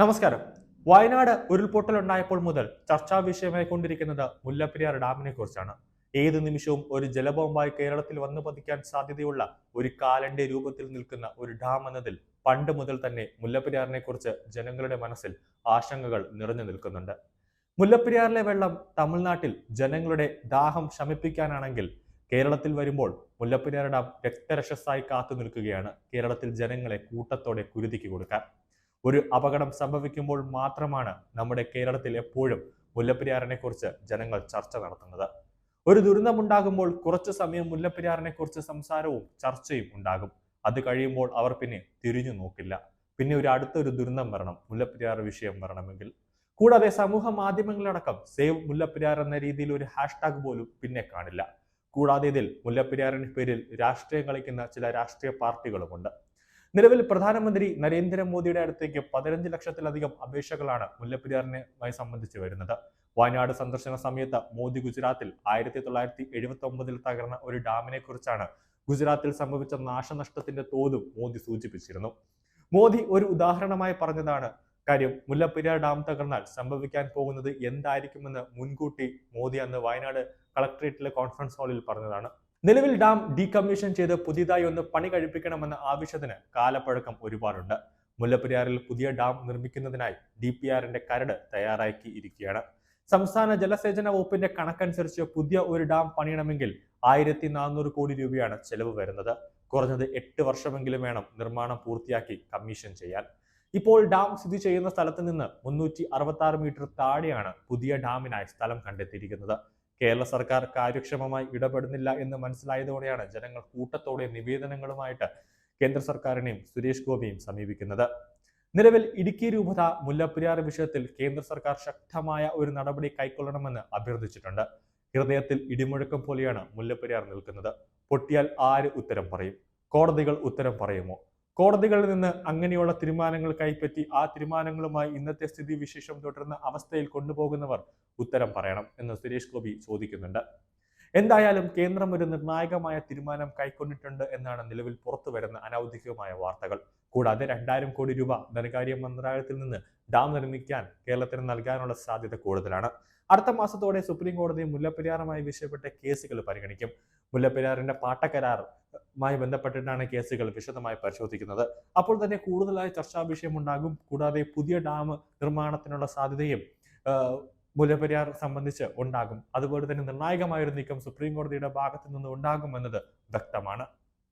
നമസ്കാരം. വയനാട് ഉരുൾപൊട്ടൽ ഉണ്ടായപ്പോൾ മുതൽ ചർച്ചാ വിഷയമായി കൊണ്ടിരിക്കുന്നത് മുല്ലപ്പെരിയാർ ഡാമിനെ കുറിച്ചാണ്. ഏത് നിമിഷവും ഒരു ജലബോംബായി കേരളത്തിൽ വന്നു പതിക്കാൻ സാധ്യതയുള്ള ഒരു കാലന്റെ രൂപത്തിൽ നിൽക്കുന്ന ഒരു ഡാം എന്നതിൽ പണ്ട് മുതൽ തന്നെ മുല്ലപ്പെരിയാറിനെ കുറിച്ച് ജനങ്ങളുടെ മനസ്സിൽ ആശങ്കകൾ നിറഞ്ഞു നിൽക്കുന്നുണ്ട്. മുല്ലപ്പെരിയാറിലെ വെള്ളം തമിഴ്നാട്ടിൽ ജനങ്ങളുടെ ദാഹം ശമിപ്പിക്കാനാണെങ്കിൽ കേരളത്തിൽ വരുമ്പോൾ മുല്ലപ്പെരിയാർ ഡാം രക്തരക്ഷസായി കാത്തു നിൽക്കുകയാണ്. കേരളത്തിൽ ജനങ്ങളെ കൂട്ടത്തോടെ കുരുതിക്ക് കൊടുക്കാൻ. ഒരു അപകടം സംഭവിക്കുമ്പോൾ മാത്രമാണ് നമ്മുടെ കേരളത്തിൽ എപ്പോഴും മുല്ലപ്പെരിയാറിനെ കുറിച്ച് ജനങ്ങൾ ചർച്ച നടത്തുന്നത്. ഒരു ദുരന്തമുണ്ടാകുമ്പോൾ കുറച്ചു സമയം മുല്ലപ്പെരിയാറിനെ കുറിച്ച് സംസാരവും ചർച്ചയും ഉണ്ടാകും. അത് കഴിയുമ്പോൾ അവർ പിന്നെ തിരിഞ്ഞു നോക്കില്ല. പിന്നെ ഒരു അടുത്തൊരു ദുരന്തം വരണം മുല്ലപ്പെരിയാർ വിഷയം വരണമെങ്കിൽ. കൂടാതെ സമൂഹ മാധ്യമങ്ങളിലടക്കം സേവ് മുല്ലപ്പെരിയാർ എന്ന രീതിയിൽ ഒരു ഹാഷ്ടാഗ് പോലും പിന്നെ കാണില്ല. കൂടാതെ ഇതിൽ മുല്ലപ്പെരിയാറിന് പേരിൽ രാഷ്ട്രീയം കളിക്കുന്ന ചില രാഷ്ട്രീയ പാർട്ടികളുമുണ്ട്. നിലവിൽ പ്രധാനമന്ത്രി നരേന്ദ്രമോദിയുടെ അടുത്തേക്ക് പതിനഞ്ച് ലക്ഷത്തിലധികം അപേക്ഷകളാണ് മുല്ലപ്പെരിയാറിനുമായി സംബന്ധിച്ച് വരുന്നത്. വയനാട് സന്ദർശന സമയത്ത് മോദി ഗുജറാത്തിൽ ആയിരത്തി തൊള്ളായിരത്തി എഴുപത്തി ഒമ്പതിൽ തകർന്ന ഒരു ഡാമിനെ കുറിച്ചാണ് ഗുജറാത്തിൽ സംഭവിച്ച നാശനഷ്ടത്തിന്റെ തോതും മോദി സൂചിപ്പിച്ചിരുന്നു. മോദി ഒരു ഉദാഹരണമായി പറഞ്ഞതാണ് കാര്യം മുല്ലപ്പെരിയാർ ഡാം തകർന്നാൽ സംഭവിക്കാൻ പോകുന്നത് എന്തായിരിക്കുമെന്ന് മുൻകൂട്ടി മോദി അന്ന് വയനാട് കളക്ടറേറ്റിലെ കോൺഫറൻസ് ഹാളിൽ പറഞ്ഞതാണ്. നിലവിൽ ഡാം ഡീകമ്മീഷൻ ചെയ്ത് പുതിയതായി ഒന്ന് പണി കഴിപ്പിക്കണമെന്ന ആവശ്യത്തിന് കാലപ്പഴക്കം ഒരുപാടുണ്ട്. മുല്ലപ്പെരിയാറിൽ പുതിയ ഡാം നിർമ്മിക്കുന്നതിനായി ഡി പി ആറിന്റെ കരട് തയ്യാറാക്കി ഇരിക്കുകയാണ് സംസ്ഥാന ജലസേചന വകുപ്പിന്റെ കണക്കനുസരിച്ച് പുതിയ ഒരു ഡാം പണിയണമെങ്കിൽ ആയിരത്തി നാനൂറ് കോടി രൂപയാണ് ചെലവ് വരുന്നത്. കുറഞ്ഞത് എട്ട് വർഷമെങ്കിലും വേണം നിർമ്മാണം പൂർത്തിയാക്കി കമ്മീഷൻ ചെയ്യാൻ. ഇപ്പോൾ ഡാം സ്ഥിതി ചെയ്യുന്ന സ്ഥലത്ത് നിന്ന് മുന്നൂറ്റി അറുപത്തി ആറ് മീറ്റർ താഴെയാണ് പുതിയ ഡാമിനായി സ്ഥലം കണ്ടെത്തിയിരിക്കുന്നത്. കേരള സർക്കാർ കാര്യക്ഷമമായി ഇടപെടുന്നില്ല എന്ന് മനസ്സിലായതോടെയാണ് ജനങ്ങൾ കൂട്ടത്തോടെ നിവേദനങ്ങളുമായിട്ട് കേന്ദ്ര സർക്കാരിനെയും സുരേഷ് ഗോപിയും സമീപിക്കുന്നത്. നിലവിൽ ഇടുക്കി രൂപത മുല്ലപ്പെരിയാർ വിഷയത്തിൽ കേന്ദ്ര സർക്കാർ ശക്തമായ ഒരു നടപടി കൈക്കൊള്ളണമെന്ന് അഭ്യർത്ഥിച്ചിട്ടുണ്ട്. ഹൃദയത്തിൽ ഇടിമുഴക്കം പോലെയാണ് മുല്ലപ്പെരിയാർ നിൽക്കുന്നത്. പൊട്ടിയാൽ ആര് ഉത്തരം പറയും? കോടതികൾ ഉത്തരം പറയുമോ? കോടതികളിൽ നിന്ന് അങ്ങനെയുള്ള തീരുമാനങ്ങൾ കൈപ്പറ്റി ആ തീരുമാനങ്ങളുമായി ഇന്നത്തെ സ്ഥിതി വിശേഷം തുടരുന്ന അവസ്ഥയിൽ കൊണ്ടുപോകുന്നവർ ഉത്തരം പറയണം എന്ന് സുരേഷ് ഗോപി ചോദിക്കുന്നുണ്ട്. എന്തായാലും കേന്ദ്രം ഒരു നിർണായകമായ തീരുമാനം കൈക്കൊണ്ടിട്ടുണ്ട് എന്നാണ് നിലവിൽ പുറത്തു വരുന്ന അനൌദ്യോഗികമായ വാർത്തകൾ. കൂടാതെ രണ്ടായിരം കോടി രൂപ ധനകാര്യ മന്ത്രാലയത്തിൽ നിന്ന് ഡാം നിർമ്മിക്കാൻ കേരളത്തിന് നൽകാനുള്ള സാധ്യത കൂടുതലാണ്. അടുത്ത മാസത്തോടെ സുപ്രീം കോടതി മുല്ലപ്പെരിയാറുമായി വിഷയപ്പെട്ട കേസുകൾ പരിഗണിക്കും. മുല്ലപ്പെരിയാറിന്റെ പാട്ടക്കരാറുമായി ബന്ധപ്പെട്ടിട്ടാണ് കേസുകൾ വിശദമായി പരിശോധിക്കുന്നത്. അപ്പോൾ തന്നെ കൂടുതലായി ചർച്ചാ വിഷയമുണ്ടാകും. കൂടാതെ പുതിയ ഡാം നിർമ്മാണത്തിനുള്ള സാധ്യതയും മുല്ലപ്പെരിയാർ സംബന്ധിച്ച് ഉണ്ടാകും. അതുപോലെ തന്നെ നിർണായകമായൊരു നീക്കം സുപ്രീം കോടതിയുടെ ഭാഗത്തു നിന്ന് ഉണ്ടാകുമെന്നത് വ്യക്തമാണ്.